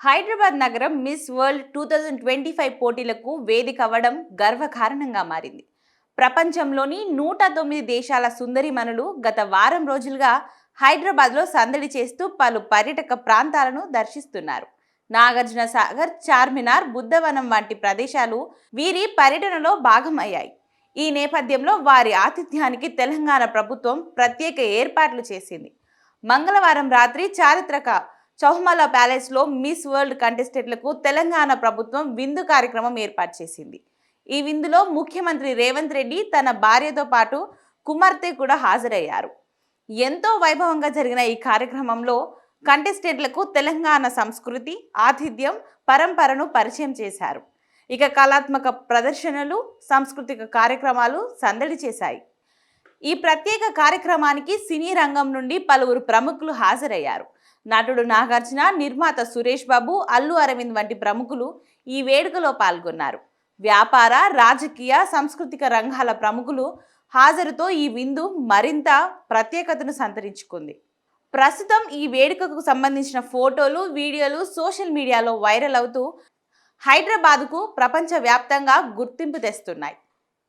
హైదరాబాద్ నగరం Miss World two thousand twenty five పోటీలకు వేదిక అవ్వడం గర్వకారణంగా మారింది. ప్రపంచంలోని నూట తొమ్మిది దేశాల సుందరిమణులు గత వారం రోజులుగా హైదరాబాద్లో సందడి చేస్తూ పలు పర్యటక ప్రాంతాలను దర్శిస్తున్నారు. నాగార్జున సాగర్ చార్మినార్ బుద్ధవనం వంటి ప్రదేశాలు వీరి పర్యటనలో భాగమయ్యాయి. ఈ నేపథ్యంలో వారి ఆతిథ్యానికి తెలంగాణ ప్రభుత్వం ప్రత్యేక ఏర్పాట్లు చేసింది. మంగళవారం రాత్రి చారిత్రక చౌహమల ప్యాలెస్లో మిస్ వరల్డ్ కంటెస్టెంట్లకు తెలంగాణ ప్రభుత్వం విందు కార్యక్రమం ఏర్పాటు చేసింది. ఈ విందులో ముఖ్యమంత్రి రేవంత్ రెడ్డి తన భార్యతో పాటు కుమార్తె కూడా హాజరయ్యారు. ఎంతో వైభవంగా జరిగిన ఈ కార్యక్రమంలో కంటెస్టెంట్లకు తెలంగాణ సంస్కృతి ఆతిథ్యం పరంపరను పరిచయం చేశారు. ఇక కళాత్మక ప్రదర్శనలు సాంస్కృతిక కార్యక్రమాలు సందడి చేశాయి. ఈ ప్రత్యేక కార్యక్రమానికి సినీ రంగం నుండి పలువురు ప్రముఖులు హాజరయ్యారు. నటుడు నాగార్జున నిర్మాత సురేష్ బాబు అల్లు అరవింద్ వంటి ప్రముఖులు ఈ వేడుకలో పాల్గొన్నారు. వ్యాపార రాజకీయ సాంస్కృతిక రంగాల ప్రముఖులు హాజరుతో ఈ విందు మరింత ప్రత్యేకతను సంతరించుకుంది. ప్రస్తుతం ఈ వేడుకకు సంబంధించిన ఫోటోలు వీడియోలు సోషల్ మీడియాలో వైరల్ అవుతూ హైదరాబాద్కు ప్రపంచవ్యాప్తంగా గుర్తింపు తెస్తున్నాయి.